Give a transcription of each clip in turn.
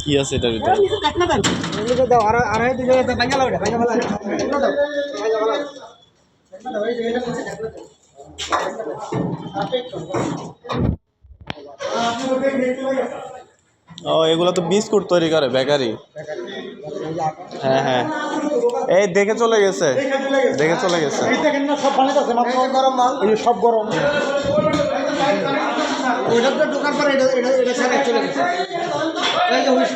কি আছে এটার ও এগুলো তো বিস্কুট তৈরি করে বেকারি। হ্যাঁ হ্যাঁ। এই দেখে চলে গেছে। দেখে চলে গেছে। সব বানাইতেছে গরম মাল এই সব গরম। তো ঢোকার পরে এটা এটা এটা সারা চলে গেছে। এই যে হুইস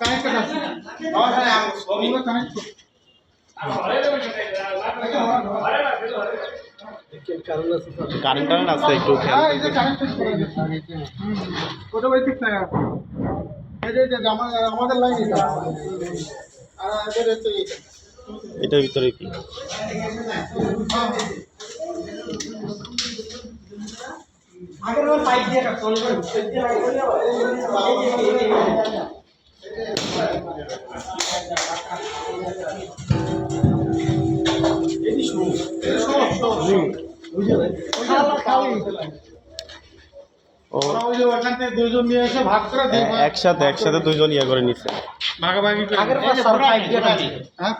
কানেক্টেড আছে কারেন্ট টারেন্ট আছে একটু। ওটা ওই ঠিক থাকে। এই যে যে আমাদের লাইন এটা। আর এটার ভিতরে কি? আগের বার পাইপ দিয়ে ভাগ করে। দিয়ে একসাথে একসাথে দুইজন ইয়ে করে নিচ্ছে ভাগাভাগি হ্যাঁ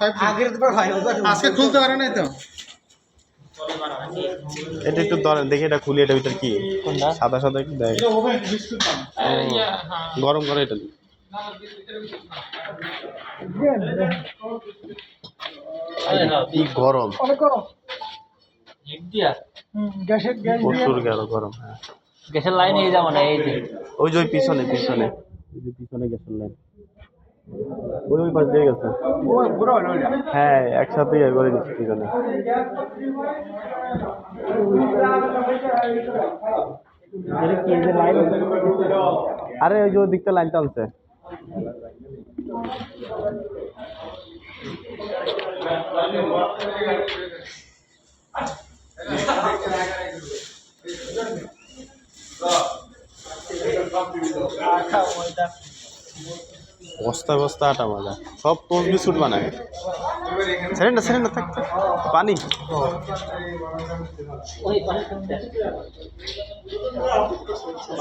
আজকে খুলতে পারে নাই তো? এটা একটু ধরেন দেখি এটা খুলি এটার ভিতরে কি? সাদা সাদা একটু এটা ও, গরম করে এটা। কি গরম। অনেক গরম। গ্যাসের গ্যাস প্রচুর গেল গরম। হ্যাঁ গ্যাসের লাইন এই যাব না এই যে। ওই যে ওই পিছনে পিছনে। ওই যে পিছনে গেছে লাইন ওই ওই পাশ দিয়ে গেছে। হ্যাঁ একসাথে করে দিচ্ছি পিছনে আরে ওই যে ওই দিকটা লাইন টানছে। বস্তা বস্তা, আটা মাজা সব টোস্ট বিস্কুট বানায়? ছেড়ে না ছেড়ে না থাক। পানি।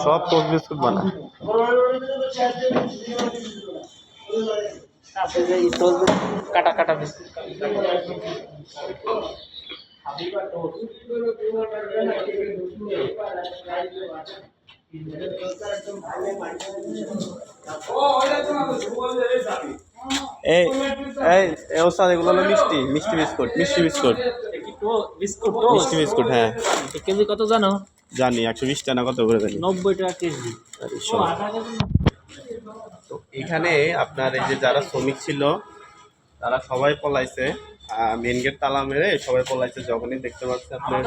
সব টোস্ট বিস্কুট বানায়? কাটা কাটা এই এই এই ওস্তাদ এগুলো হলো মিষ্টি মিষ্টি বিস্কুট মিষ্টি বিস্কুট। বিস্কুট মিষ্টি বিস্কুট হ্যাঁ। কেজি কত জানো? জানি একশো বিশ টাকা কত করে জানি। নব্বই টাকা কেজি তো এখানে আপনার এই যে যারা শ্রমিক ছিল তারা সবাই পলাইছে। মেন গেট তালা মেরে সবাই পলাইছে, যখনই দেখতে পাচ্ছে আপনার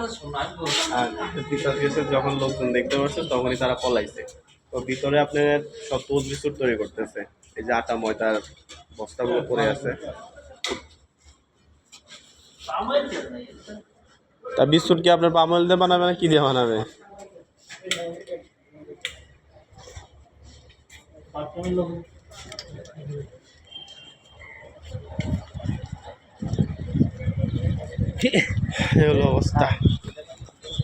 যখন লোকজন দেখতে পাচ্ছে, তখনই তারা পলাইছে। তো ভিতরে আপনার সব তোজ বিস্কুট তৈরি করতেছে। এই যে আটা ময়দার বস্তাগুলো পড়ে আছে। তা বিস্কুট কি আপনার পামল দিয়ে বানাবে না কি দিয়ে বানাবে? এই হলো অবস্থা।